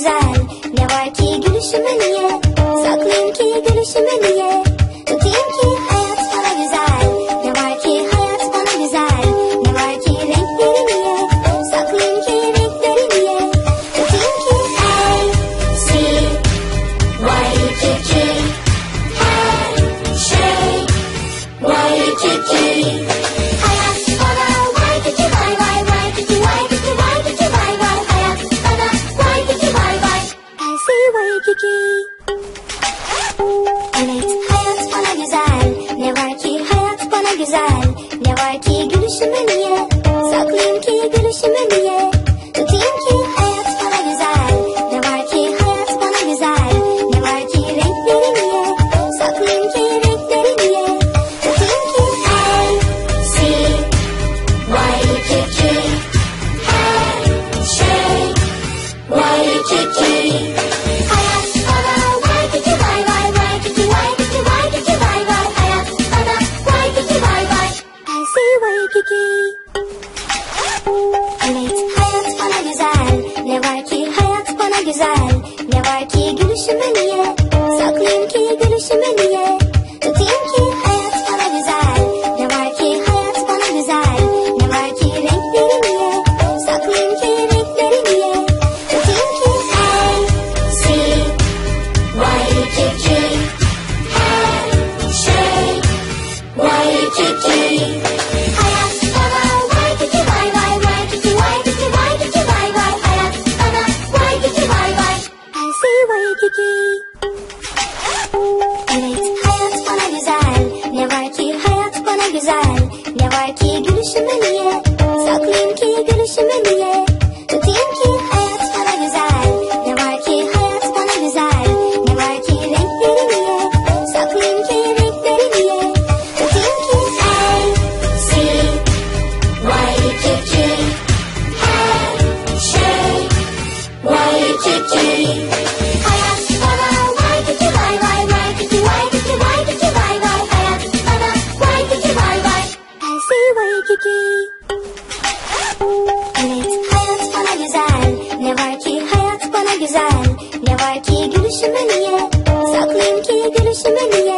güzel. Ne var ki gülüşüme niye? Saklayayım ki gülüşüme niye? güzel. Ne var ki gülüşüme niye? Saklayayım ki gülüşüme niye? Tutayım ki gülüşümü niye? Saklayayım ki gülüşümü niye? Hayat bana vay diki vay vay vay diki vay diki vay diki vay vay hayat bana vay diki vay vay. Her şey vay diki. Evet hayat bana güzel ne var ki hayat bana güzel ne var ki gülüşüme niye saklayayım ki gülüşüme niye.